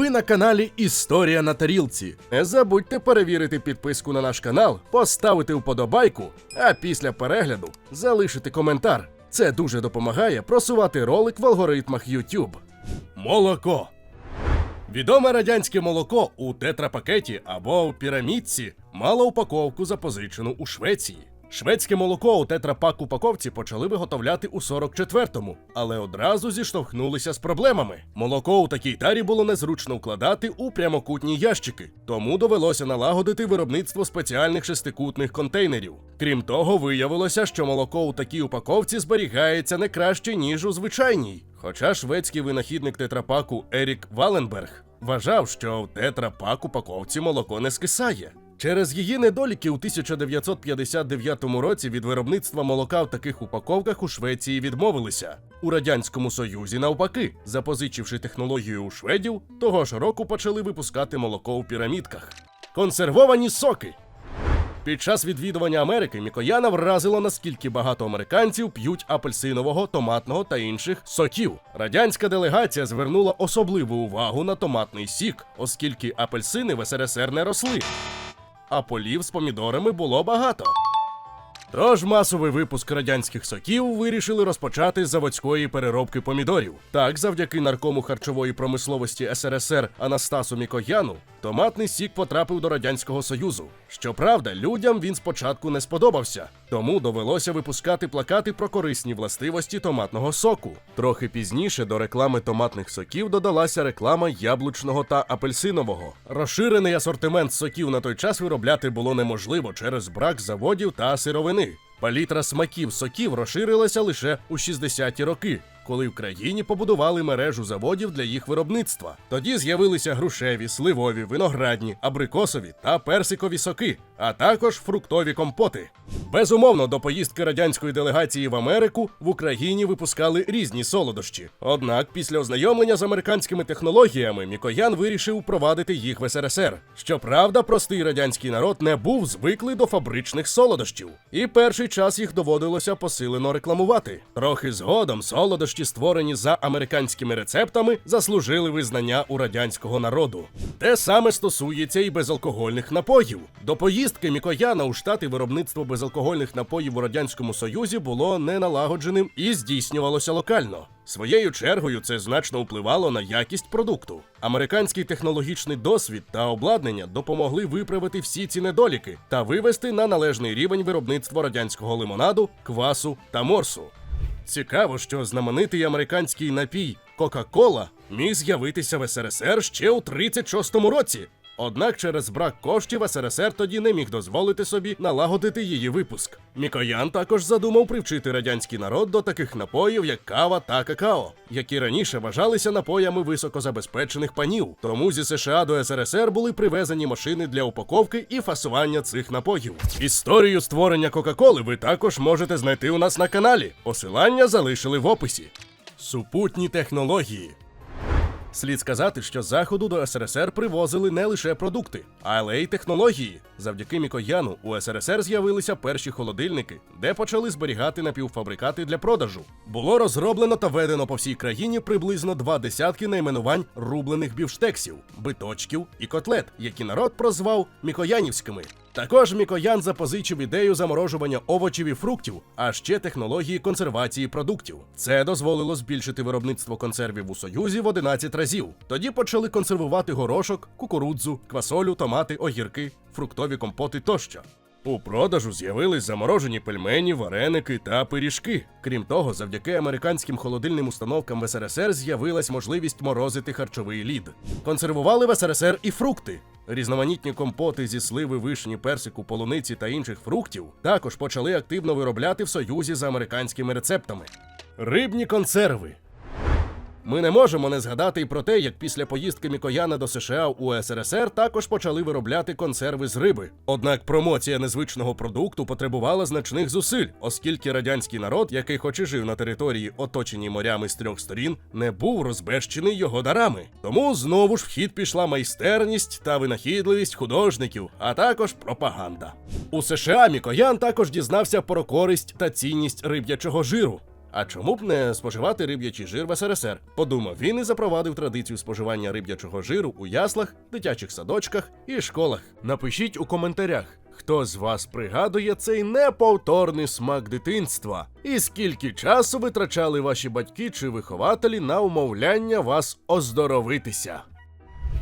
Ви на каналі Історія на тарілці. Не забудьте перевірити підписку на наш канал, поставити вподобайку, а після перегляду залишити коментар. Це дуже допомагає просувати ролик в алгоритмах YouTube. Молоко. Відоме радянське молоко у тетрапакеті або в пірамідці мало упаковку, запозичену у Швеції. Шведське молоко у тетрапак упаковці почали виготовляти у 44-му, але одразу зіштовхнулися з проблемами. Молоко у такій тарі було незручно вкладати у прямокутні ящики, тому довелося налагодити виробництво спеціальних шестикутних контейнерів. Крім того, виявилося, що молоко у такій упаковці зберігається не краще, ніж у звичайній. Хоча шведський винахідник тетрапаку Ерік Валенберг вважав, що в тетрапак упаковці молоко не скисає. Через її недоліки у 1959 році від виробництва молока в таких упаковках у Швеції відмовилися. У радянському союзі, навпаки, запозичивши технологію у шведів, того ж року почали випускати молоко у пірамідках. Консервовані соки. Під час відвідування Америки Мікояна вразило, наскільки багато американців п'ють апельсинового, томатного та інших соків. Радянська делегація звернула особливу увагу на томатний сік, оскільки апельсини в СРСР не росли а полів з помідорами було багато. Тож масовий випуск радянських соків вирішили розпочати з заводської переробки помідорів. Так, завдяки наркому харчової промисловості СРСР Анастасу Мікояну, томатний сік потрапив до Радянського Союзу. Щоправда, людям він спочатку не сподобався, тому довелося випускати плакати про корисні властивості томатного соку. Трохи пізніше до реклами томатних соків додалася реклама яблучного та апельсинового. Розширений асортимент соків на той час виробляти було неможливо через брак заводів та сировини. Палітра смаків соків розширилася лише у 60-ті роки, коли в країні побудували мережу заводів для їх виробництва. Тоді з'явилися грушеві, сливові, виноградні, абрикосові та персикові соки, а також фруктові компоти. Безумовно, до поїздки радянської делегації в Америку в Україні випускали різні солодощі. Однак, після ознайомлення з американськими технологіями, Мікоян вирішив впровадити їх в СРСР. Щоправда, простий радянський народ не був звиклий до фабричних солодощів, і перший час їх доводилося посилено рекламувати. Трохи згодом солодощі, створені за американськими рецептами, заслужили визнання у радянського народу. Те саме стосується і безалкогольних напоїв. До поїздки Мікояна у штати виробництво безалкогольних напоїв у радянському союзі було не налагодженим і здійснювалося локально. Своєю чергою це значно впливало на якість продукту. Американський технологічний досвід та обладнання допомогли виправити всі ці недоліки та вивести на належний рівень виробництво радянського лимонаду, квасу та морсу. Цікаво, що знаменитий американський напій Кока-Кола міг з'явитися в СРСР ще у 36-му році. Однак через брак коштів СРСР тоді не міг дозволити собі налагодити її випуск. Мікоян також задумав привчити радянський народ до таких напоїв, як кава та какао, які раніше вважалися напоями високозабезпечених панів. Тому зі США до СРСР були привезені машини для упаковки і фасування цих напоїв. Історію створення Кока-Коли ви також можете знайти у нас на каналі. Посилання залишили в описі. Супутні технології. Слід сказати, що з заходу до СРСР привозили не лише продукти, але й технології. Завдяки Мікояну у СРСР з'явилися перші холодильники, де почали зберігати напівфабрикати для продажу. Було розроблено та введено по всій країні приблизно два десятки найменувань рублених бівштексів, биточків і котлет, які народ прозвав мікоянівськими. Також Мікоян запозичив ідею заморожування овочів і фруктів, а ще технології консервації продуктів. Це дозволило збільшити виробництво консервів у Союзі в 11 разів. Тоді почали консервувати горошок, кукурудзу, квасолю, томати, огірки, фруктові компоти тощо. У продажу з'явились заморожені пельмені, вареники та пиріжки. Крім того, завдяки американським холодильним установкам в СРСР з'явилась можливість морозити харчовий лід. Консервували в СРСР і фрукти. Різноманітні компоти зі сливи, вишні, персику, полуниці та інших фруктів також почали активно виробляти в союзі з американськими рецептами. Рибні консерви. Ми не можемо не згадати й про те, як після поїздки Мікояна до США у СРСР також почали виробляти консерви з риби. Однак промоція незвичного продукту потребувала значних зусиль, оскільки радянський народ, який хоч і жив на території, оточеній морями з трьох сторін, не був розбещений його дарами. Тому знову ж в хід пішла майстерність та винахідливість художників, а також пропаганда. У США Мікоян також дізнався про користь та цінність риб'ячого жиру. А чому б не споживати риб'ячий жир в СРСР? Подумав він і запровадив традицію споживання риб'ячого жиру у яслах, дитячих садочках і школах. Напишіть у коментарях, хто з вас пригадує цей неповторний смак дитинства, і скільки часу витрачали ваші батьки чи вихователі на умовляння вас оздоровитися.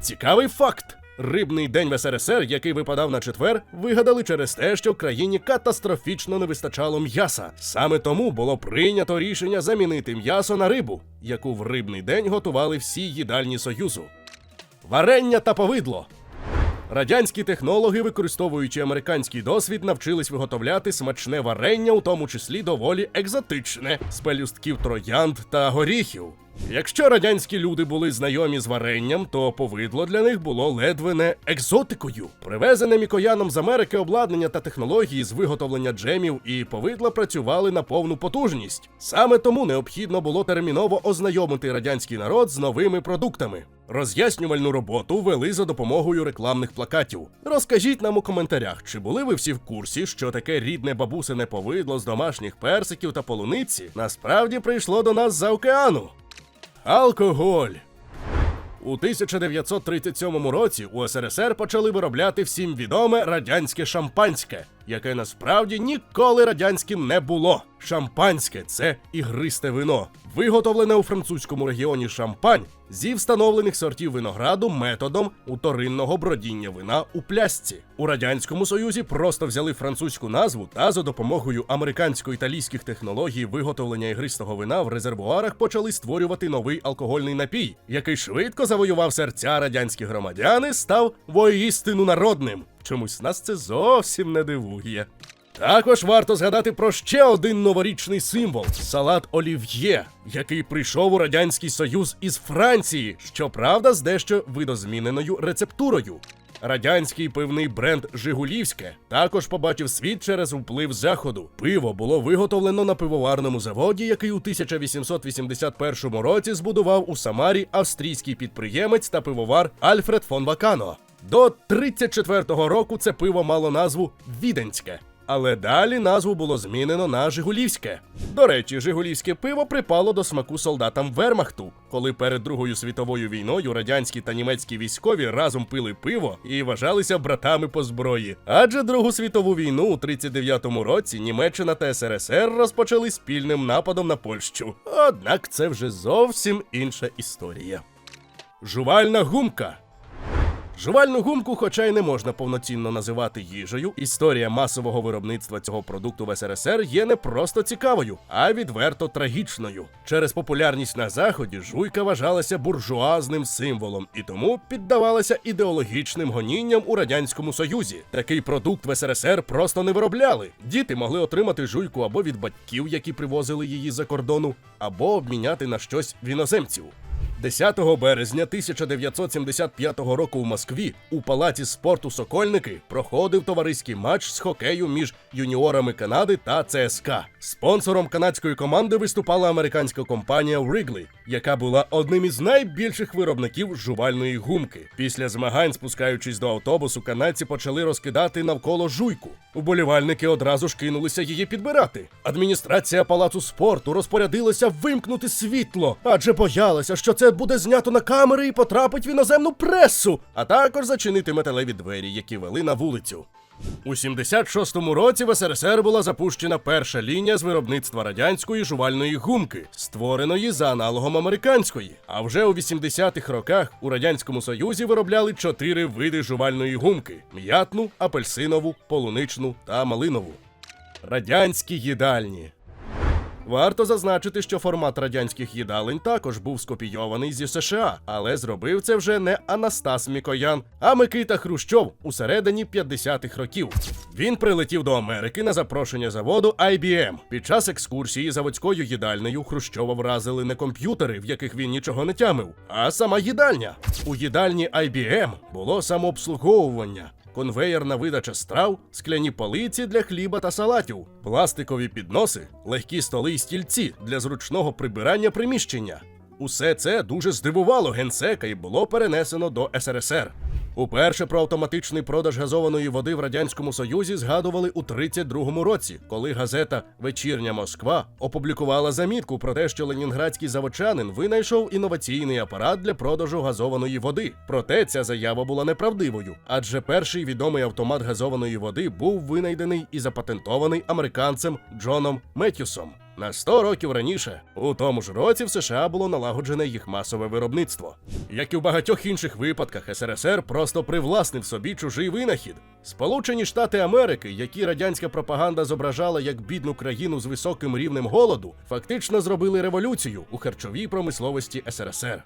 Цікавий факт. Рибний день в СРСР, який випадав на четвер, вигадали через те, що в країні катастрофічно не вистачало м'яса. Саме тому було прийнято рішення замінити м'ясо на рибу, яку в рибний день готували всі їдальні Союзу. Варення та повидло. Радянські технологи, використовуючи американський досвід, навчились виготовляти смачне варення, у тому числі доволі екзотичне, з пелюстків троянд та горіхів. Якщо радянські люди були знайомі з варенням, то повидло для них було ледве не екзотикою. Привезене мікояном з Америки обладнання та технології з виготовлення джемів і повидла працювали на повну потужність. Саме тому необхідно було терміново ознайомити радянський народ з новими продуктами. Роз'яснювальну роботу вели за допомогою рекламних плакатів. Розкажіть нам у коментарях, чи були ви всі в курсі, що таке рідне бабусине повидло з домашніх персиків та полуниці насправді прийшло до нас з океану. Алкоголь. У 1937 році у СРСР почали виробляти всім відоме радянське шампанське, яке насправді ніколи радянським не було. Шампанське це ігристе вино, виготовлене у французькому регіоні Шампань зі встановлених сортів винограду методом уторинного бродіння вина у плясці. У радянському союзі просто взяли французьку назву та за допомогою американсько-італійських технологій виготовлення ігристого вина в резервуарах почали створювати новий алкогольний напій, який швидко завоював серця радянських громадян і став воістину народним. Чомусь нас це зовсім не дивує. Також варто згадати про ще один новорічний символ салат олів'є, який прийшов у радянський союз із Франції, щоправда, з дещо видозміненою рецептурою. Радянський пивний бренд Жигулівське також побачив світ через вплив заходу. Пиво було виготовлено на пивоварному заводі, який у 1881 році збудував у Самарі австрійський підприємець та пивовар Альфред фон Вакано. До 34-го року це пиво мало назву Віденське. Але далі назву було змінено на Жигулівське. До речі, Жигулівське пиво припало до смаку солдатам Вермахту, коли перед Другою світовою війною радянські та німецькі військові разом пили пиво і вважалися братами по зброї. Адже Другу світову війну у 39-му році Німеччина та СРСР розпочали спільним нападом на Польщу. Однак це вже зовсім інша історія. Жувальна гумка. Жувальну гумку, хоча й не можна повноцінно називати їжею, історія масового виробництва цього продукту в СРСР є не просто цікавою, а відверто трагічною. Через популярність на заході жуйка вважалася буржуазним символом і тому піддавалася ідеологічним гонінням у радянському союзі. Такий продукт в СРСР просто не виробляли. Діти могли отримати жуйку або від батьків, які привозили її за кордону, або обміняти на щось в іноземців. 10 березня 1975 року в Москві у палаці спорту Сокольники проходив товариський матч з хокею між юніорами Канади та ЦСКА. Спонсором канадської команди виступала американська компанія Wrigley, яка була одним із найбільших виробників жувальної гумки. Після змагань, спускаючись до автобусу, канадці почали розкидати навколо жуйку. Уболівальники одразу ж кинулися її підбирати. Адміністрація палацу спорту розпорядилася вимкнути світло, адже боялася, що це буде знято на камери і потрапить в іноземну пресу, а також зачинити металеві двері, які вели на вулицю. У 76-му році в СРСР була запущена перша лінія з виробництва радянської жувальної гумки, створеної за аналогом американської. А вже у 80-х роках у радянському союзі виробляли чотири види жувальної гумки: м'ятну, апельсинову, полуничну та малинову. Радянські їдальні. Варто зазначити, що формат радянських їдалень також був скопійований зі США, але зробив це вже не Анастас Мікоян, а Микита Хрущов у середині 50-х років. Він прилетів до Америки на запрошення заводу IBM. Під час екскурсії заводською їдальнею Хрущова вразили не комп'ютери, в яких він нічого не тямив, а сама їдальня. У їдальні IBM було самообслуговування. Конвеєрна видача страв, скляні полиці для хліба та салатів, пластикові підноси, легкі столи й стільці для зручного прибирання приміщення. Усе це дуже здивувало генсека і було перенесено до СРСР. Уперше про автоматичний продаж газованої води в радянському союзі згадували у 32-му році, коли газета Вечірня Москва опублікувала замітку про те, що ленінградський заводчанин винайшов інноваційний апарат для продажу газованої води. Проте ця заява була неправдивою, адже перший відомий автомат газованої води був винайдений і запатентований американцем Джоном Меттюсом. На 100 років раніше, у тому ж році в США було налагоджене їх масове виробництво. Як і в багатьох інших випадках, СРСР просто привласнив собі чужий винахід. Сполучені Штати Америки, які радянська пропаганда зображала як бідну країну з високим рівнем голоду, фактично зробили революцію у харчовій промисловості СРСР.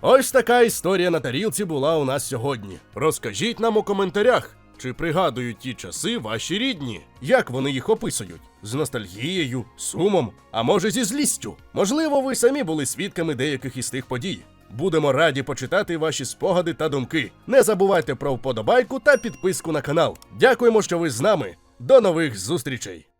Ось така історія на тарілці була у нас сьогодні. Розкажіть нам у коментарях, чи пригадують ті часи ваші рідні? Як вони їх описують? З ностальгією, сумом, а може зі злістю? Можливо, ви самі були свідками деяких із тих подій. Будемо раді почитати ваші спогади та думки. Не забувайте про вподобайку та підписку на канал. Дякуємо, що ви з нами. До нових зустрічей!